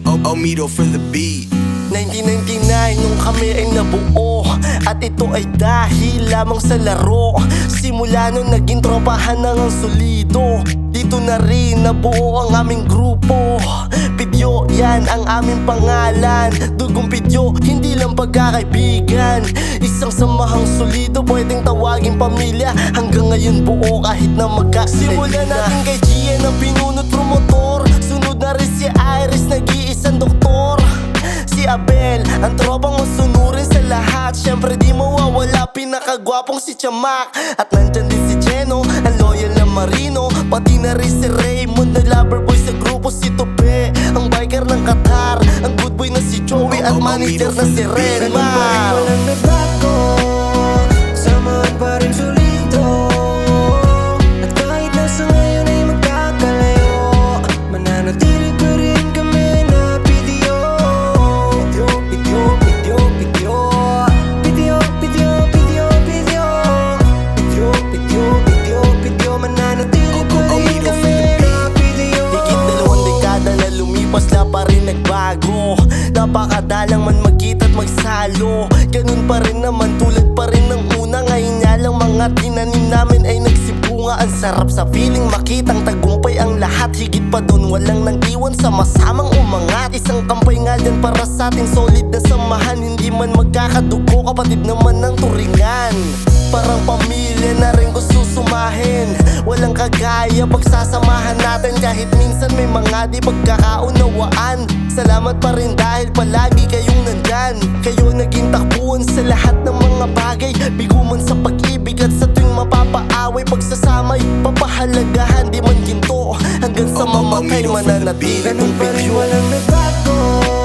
Comito for the beat. 1999 nung kami ay nabuo. At ito ay dahil lamang sa laro. Simula nung naging tropahan na ang solido. Dito na rin nabuo ang aming grupo. Pidyo, yan ang aming pangalan. Dugong pidyo, hindi lang pagkakaibigan. Isang samahang solido, pwedeng tawaging pamilya. Hanggang ngayon buo kahit na magkakaibigan. Simulan natin kay Gian ang pinunot lahat. Siyempre di mawawala, pinakagwapong si Tiamak At nandyan din si Cheno, ang loyal na Marino. Pati na rin si Raymond, na lover boy sa grupo si Tope. Ang biker ng Qatar, ang good boy na si Joey At manager na si Renma nagbago Napakadalang man magkita at magsalo. Ganun pa rin naman tulad pa rin ng sarap sa feeling makitang tagumpay ang lahat. Higit pa doon walang nang iwan sa masamang umangat. Isang kampay nga dyan para sa ating solid na samahan. Hindi man magkakadugo kapatid naman ng turingan. Parang pamilya na rin gusto sumahin. Walang kagaya pagsasamahan natin. Kahit minsan may mga di pagkakaunawaan. Salamat pa rin dahil palagi kayong nandyan. Kayo naging takbuhan sa lahat ng mga bagay. Bigo mananatili Ganun pa rin walang nagbago